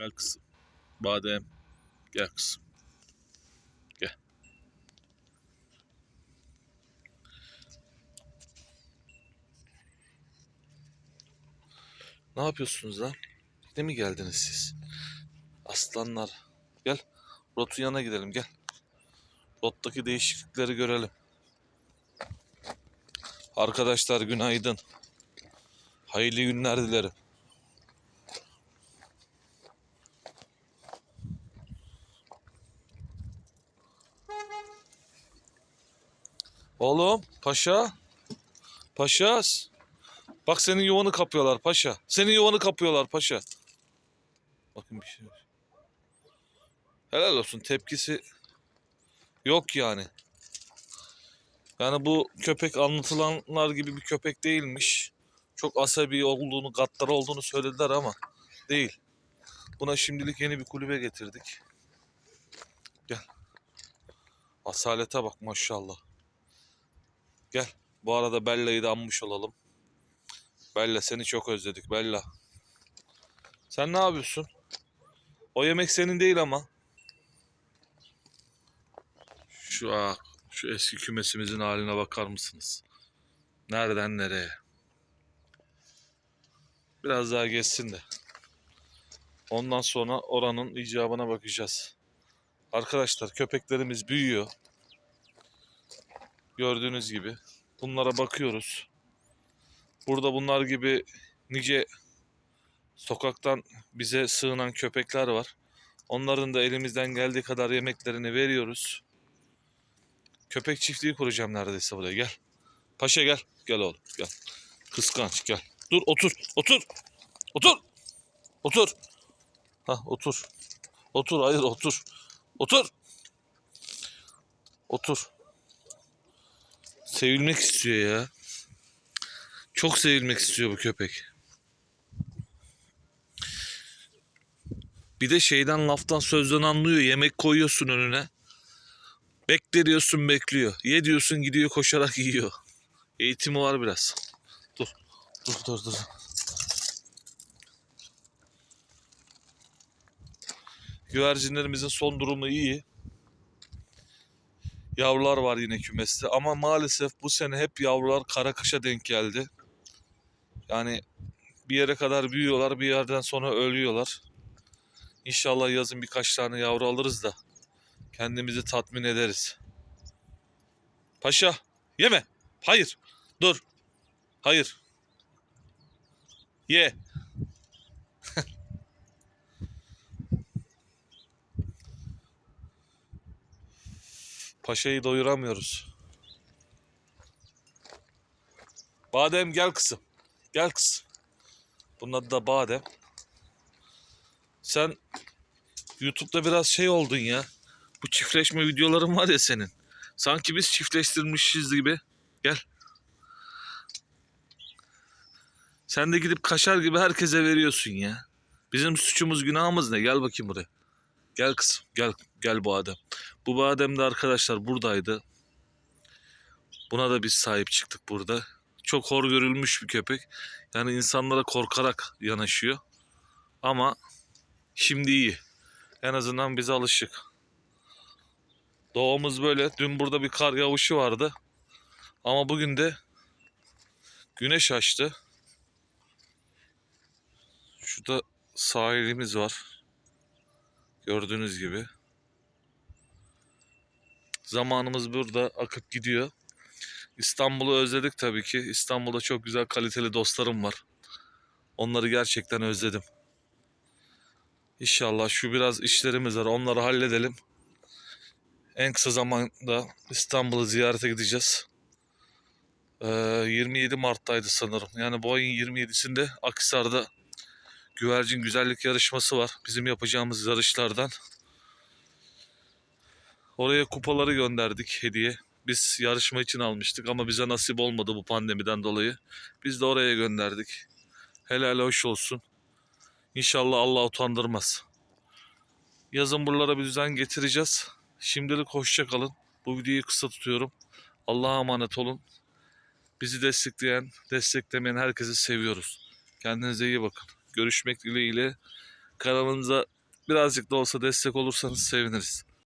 Gel kızım. Badem. Gel kızım. Gel. Ne yapıyorsunuz lan? Ne mi geldiniz siz? Aslanlar. Gel. Rotun yanına gidelim gel. Rottaki değişiklikleri görelim. Arkadaşlar günaydın. Hayırlı günler dilerim. Oğlum paşa. Paşa. Bak senin yuvanı kapıyorlar paşa. Senin yuvanı kapıyorlar paşa. Bakın bir şey. Helal olsun tepkisi yok yani. Yani bu köpek anlatılanlar gibi bir köpek değilmiş. Çok asabi olduğunu, gaddar olduğunu söylediler ama değil. Buna şimdilik yeni bir kulübe getirdik. Gel. Asalete bak maşallah. Gel. Bu arada Bella'yı da anmış olalım. Bella seni çok özledik Bella. Sen ne yapıyorsun? O yemek senin değil ama. Şu ah, şu eski kümesimizin haline bakar mısınız? Nereden nereye? Biraz daha geçsin de. Ondan sonra oranın icabına bakacağız. Arkadaşlar köpeklerimiz büyüyor. Gördüğünüz gibi. Bunlara bakıyoruz. Burada bunlar gibi nice sokaktan bize sığınan köpekler var. Onların da elimizden geldiği kadar yemeklerini veriyoruz. Köpek çiftliği kuracağım neredeyse buraya. Gel. Paşa gel. Gel oğlum. Gel. Kıskanç gel. Dur otur. Otur. Otur. Otur. Ha otur. Otur. Hayır otur. Otur. Otur. Sevilmek istiyor ya. Çok sevilmek istiyor bu köpek. Bir de şeyden laftan sözden anlıyor. Yemek koyuyorsun önüne. Bekle diyorsun bekliyor. Ye diyorsun gidiyor koşarak yiyor. Eğitimi var biraz. Dur. Dur dur dur. Güvercinlerimizin son durumu iyi. Yavrular var yine kümeste ama maalesef bu sene hep yavrular kara kışa denk geldi. Yani bir yere kadar büyüyorlar bir yerden sonra ölüyorlar. İnşallah yazın birkaç tane yavru alırız da kendimizi tatmin ederiz. Paşa yeme. Hayır. Dur. Hayır. Ye. Paşayı doyuramıyoruz. Badem gel kızım. Gel kızım. Bunun adı da Badem. Sen YouTube'da biraz şey oldun ya. Bu çiftleşme videoların var ya senin. Sanki biz çiftleştirmişiz gibi. Gel. Sen de gidip kaşar gibi herkese veriyorsun ya. Bizim suçumuz günahımız ne? Gel bakayım buraya. Gel kızım. Gel. Gel bu Adem. Bu badem de arkadaşlar buradaydı. Buna da biz sahip çıktık burada. Çok hor görülmüş bir köpek. Yani insanlara korkarak yanaşıyor. Ama şimdi iyi. En azından bize alışık. Doğumuz böyle. Dün burada bir kar yağışı vardı. Ama bugün de güneş açtı. Şurada sahilimiz var. Gördüğünüz gibi. Zamanımız burada akıp gidiyor. İstanbul'u özledik tabii ki. İstanbul'da çok güzel kaliteli dostlarım var. Onları gerçekten özledim. İnşallah şu biraz işlerimiz var. Onları halledelim. En kısa zamanda İstanbul'u ziyarete gideceğiz. Ee, 27 Mart'taydı sanırım. Yani bu ayın 27'sinde Akhisar'da güvercin güzellik yarışması var. Bizim yapacağımız yarışlardan. Oraya kupaları gönderdik hediye. Biz yarışma için almıştık ama bize nasip olmadı bu pandemiden dolayı. Biz de oraya gönderdik. Helal hoş olsun. İnşallah Allah utandırmaz. Yazın buralara bir düzen getireceğiz. Şimdilik hoşça kalın. Bu videoyu kısa tutuyorum. Allah'a emanet olun. Bizi destekleyen, desteklemeyen herkesi seviyoruz. Kendinize iyi bakın. Görüşmek dileğiyle. Kanalımıza birazcık da olsa destek olursanız seviniriz.